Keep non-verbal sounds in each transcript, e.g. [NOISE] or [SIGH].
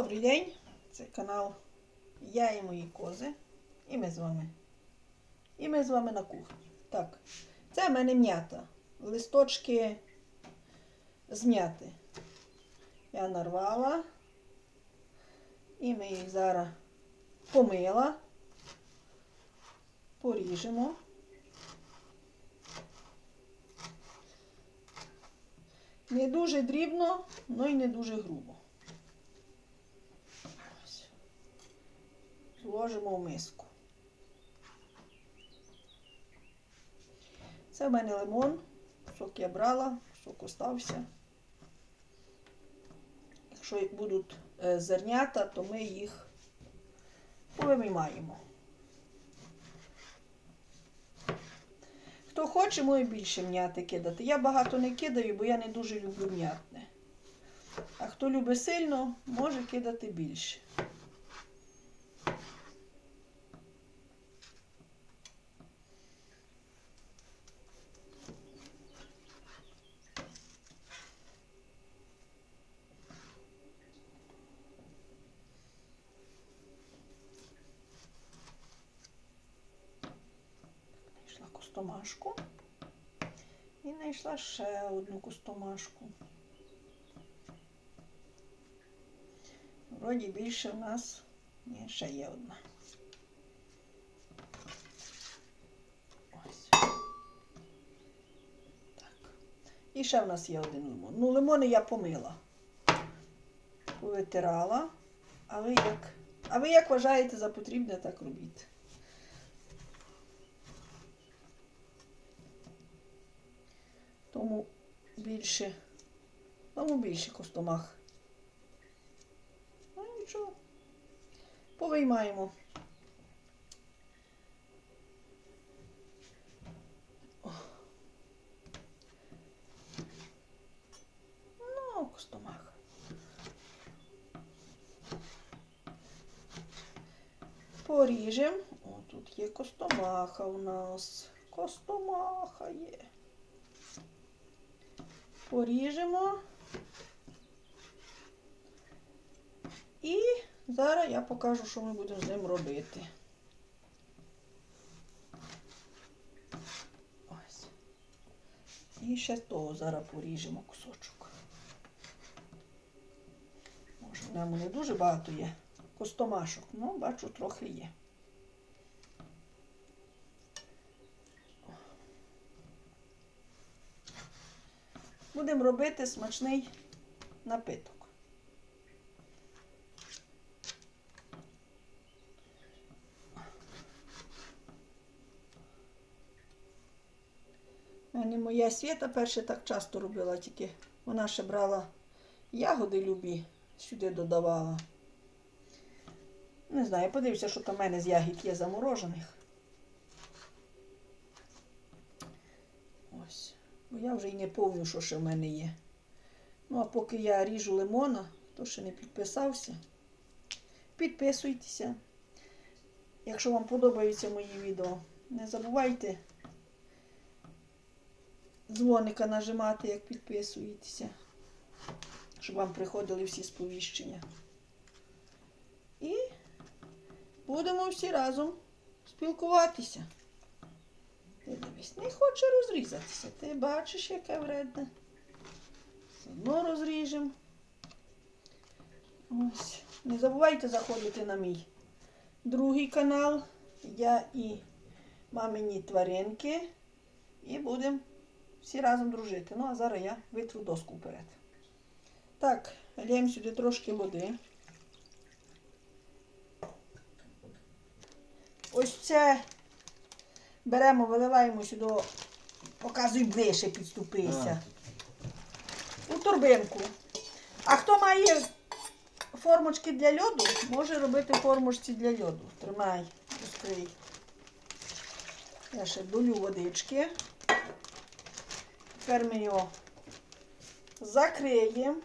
Добрий день! Це канал Я і мої кози. І ми з вами. І ми з вами на кухні. Так, це в мене м'ята. Листочки з м'яти. Я нарвала. І ми їх зараз помила. Поріжемо. Не дуже дрібно, але й не дуже грубо. Ось. Зложимо в миску. Це в мене лимон. Сок я брала, сок остався. Якщо будуть е, зернята, то ми їх повимаємо. Хто хоче, може більше м'яти кидати. Я багато не кидаю, бо я не дуже люблю м'ятне. А хто любить сильно, може кидати більше. Знайшла костомашку. І знайшла ще одну костомашку. Вроді більше в нас. Ні, ще є одна. Ось. Так. І ще в нас є один лимон. Ну, лимони я помила. Повитирала. А ви як? А ви як вважаєте за потрібне, так робіть. Тому більше, тому більше костомах. Ну нічого. Повиймаємо. Ну, костомах. Поріжемо. О, тут є костомаха у нас. Костомаха є поріжемо. І зараз я покажу, що ми будемо з ним робити. Ось. І ще того зараз поріжемо кусочок. Може, в ньому не дуже багато є костомашок, ну, бачу, трохи є. Будемо робити смачний напиток. У мене моя свята перше так часто робила, тільки вона ще брала ягоди любі, сюди додавала. Не знаю, подивлюся, що там в мене з ягід є заморожених. Ось. Бо я вже й не пам'ятаю, що ще в мене є. Ну, а поки я ріжу лимона, хто ще не підписався, підписуйтеся. Якщо вам подобаються мої відео, не забувайте дзвоника нажимати, як підписуєтеся, щоб вам приходили всі сповіщення. І будемо всі разом спілкуватися. Ти не хоче розрізатися. Ти бачиш, яке вредне. Одно розріжемо. Ось. Не забувайте заходити на мій другий канал. Я і мамині тваринки. І будемо всі разом дружити. Ну, а зараз я витру доску вперед. Так, лємо сюди трошки води. Ось це беремо, виливаємо сюди, показуй ближче, підступися. У торбинку. А хто має формочки для льоду, може робити формочці для льоду. Тримай, розкрий. Я ще долю водички. Тепер ми його закриємо.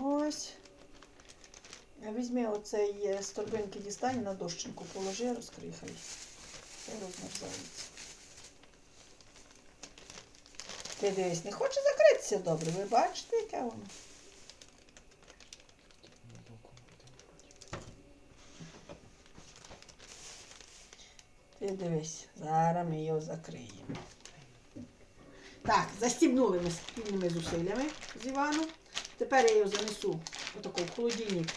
Ось. Візьми оцей е, з торбинки дістань на дощинку положи, розкрий хай. Розмерзається. Ти дивись, не хоче закритися добре. Ви бачите, яке воно? Ти дивись, зараз ми його закриємо. Так, застібнули ми спільними зусиллями з Іваном. Тепер я його занесу отако в холодильник.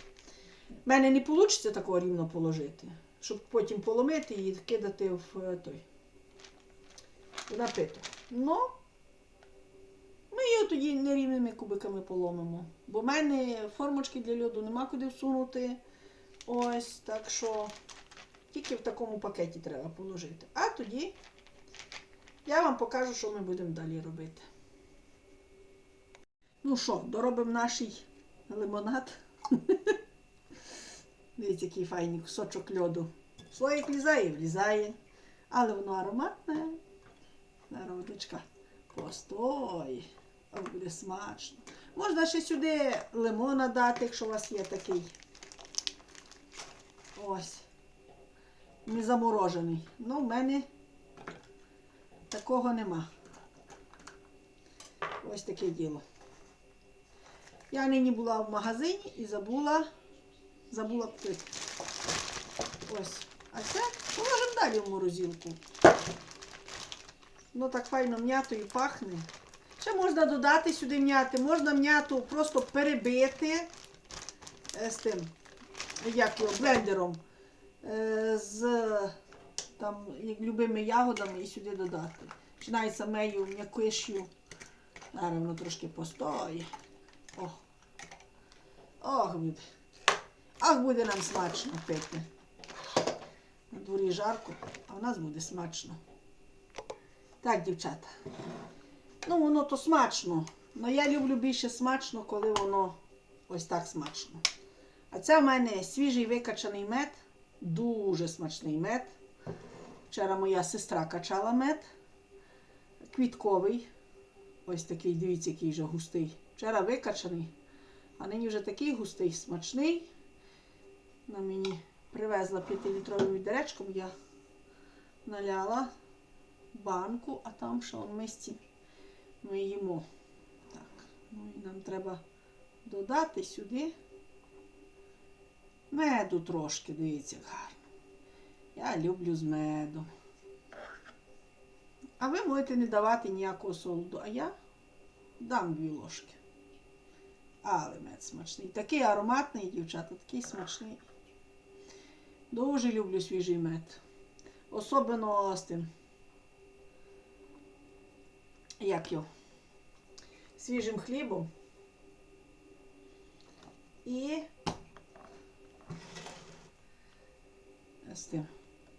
У мене не вийде такого рівно положити, щоб потім поломити і кидати в е, той напиток. Ну, ми його тоді нерівними кубиками поломимо. Бо в мене формочки для льоду нема куди всунути. Ось, так що тільки в такому пакеті треба положити. А тоді я вам покажу, що ми будемо далі робити. Ну що, доробимо наш лимонад. [LAUGHS] Дивіться, який файний кусочок льоду. Слоїк влізає, і влізає. Але воно ароматне. Народочка. Постой. Буде смачно. Можна ще сюди лимона дати, якщо у вас є такий. Ось. Не заморожений. Ну, в мене такого нема. Ось таке діло. Я нині була в магазині і забула, забула купити. Ось. А це положимо далі в морозилку. Ну так файно м'ятою пахне. Ще можна додати сюди м'яти, можна м'яту просто перебити е, з тим, як його, блендером, е, з там, як любими ягодами і сюди додати. Починає самею м'якишю. Зараз воно трошки постоє. О. Ох, буде. Ах, буде нам смачно пити. На дворі жарко, а в нас буде смачно. Так, дівчата. Ну, воно то смачно. Але я люблю більше смачно, коли воно ось так смачно. А це в мене свіжий викачаний мед. Дуже смачний мед. Вчора моя сестра качала мед. Квітковий. Ось такий, дивіться, який вже густий. Вчора викачаний, а нині вже такий густий, смачний. Вона мені привезла 5-літровим відеречком, я наляла банку, а там ще в мисці ми їмо. Так, ну і нам треба додати сюди меду трошки, дивіться, гарно. Я люблю з медом. А ви можете не давати ніякого солоду, а я дам дві ложки. Але мед смачний. Такий ароматний, дівчата, такий смачний. Дуже люблю свіжий мед. Особливо з тим. Як його? Свіжим хлібом. І з тим.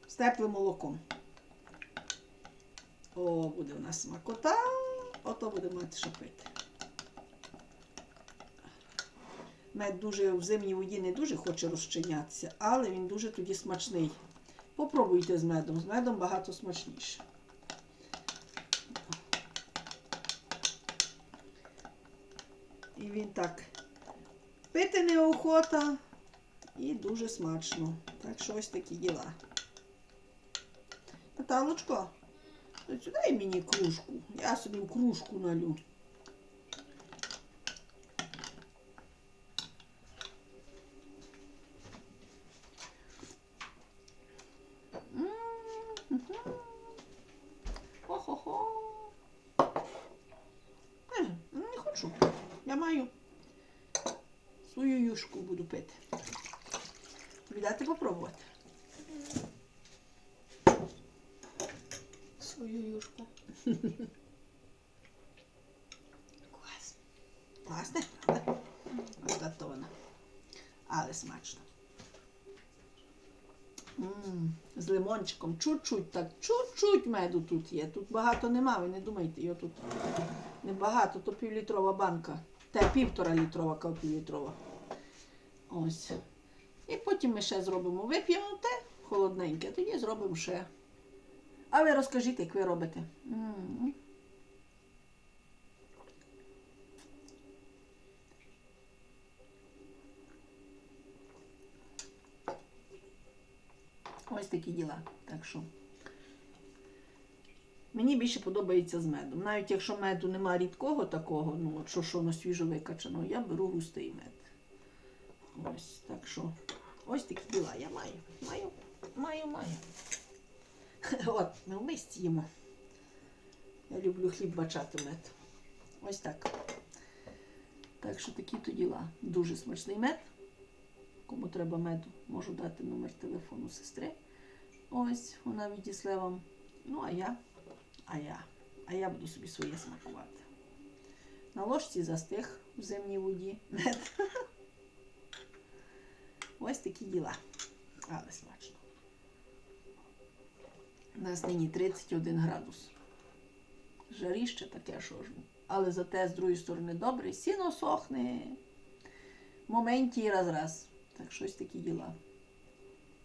З теплим молоком. О, буде у нас смакота. Ото будемо мати що пити. Мед дуже в зимній воді не дуже хоче розчинятися, але він дуже тоді смачний. Попробуйте з медом. З медом багато смачніше. І він так пити неохота і дуже смачно. Так що ось такі діла. Наталочко, дай мені кружку. Я собі в кружку налю. М-м-м. Хо-хо-хо. Е, Не хочу. Я маю свою юшку буду пити. Віддати попробувати. Свою юшку. Клас. Класне, правда? Так. Але смачно. М, З лимончиком. Чуть-чуть так, чуть-чуть меду тут є. Тут багато нема, ви не думайте, його тут небагато, то півлітрова банка. Та півтора літрова, кав півлітрова. Ось. І потім ми ще зробимо. Вип'ємо те холодненьке, тоді зробимо ще. А ви розкажіть, як ви робите. Ось такі діла. Так що Мені більше подобається з медом. Навіть якщо меду нема рідкого такого, ну от що, що на свіжо викачано, я беру густий мед. Ось так що. Ось такі діла я маю. Маю, маю, маю. [LAUGHS] От, ми в мисці. Я люблю хліб бачати мед. Ось так. Так що такі то діла. Дуже смачний мед. Кому треба меду, можу дати номер телефону сестри. Ось вона відісле вам. Ну, а я, а я, а я буду собі своє смакувати. На ложці застиг в зимній воді мед. [LAUGHS] Ось такі діла. Але смачно. У нас нині 31 градус. Жаріще таке, що ж. Але зате з другої сторони добре. Сіно сохне. Моменті раз-раз. Так щось такі діла.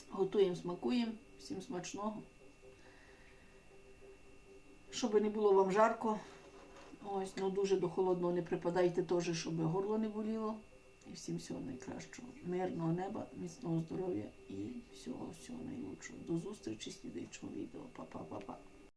Готуємо, смакуємо. Всім смачного. Щоб не було вам жарко. Ось, ну дуже до холодного не припадайте теж, щоб горло не боліло. І всім всього найкращого. Мирного неба, міцного здоров'я і всього всього найлучшого. До зустрічі слідуючому відео. Па-па-па-па.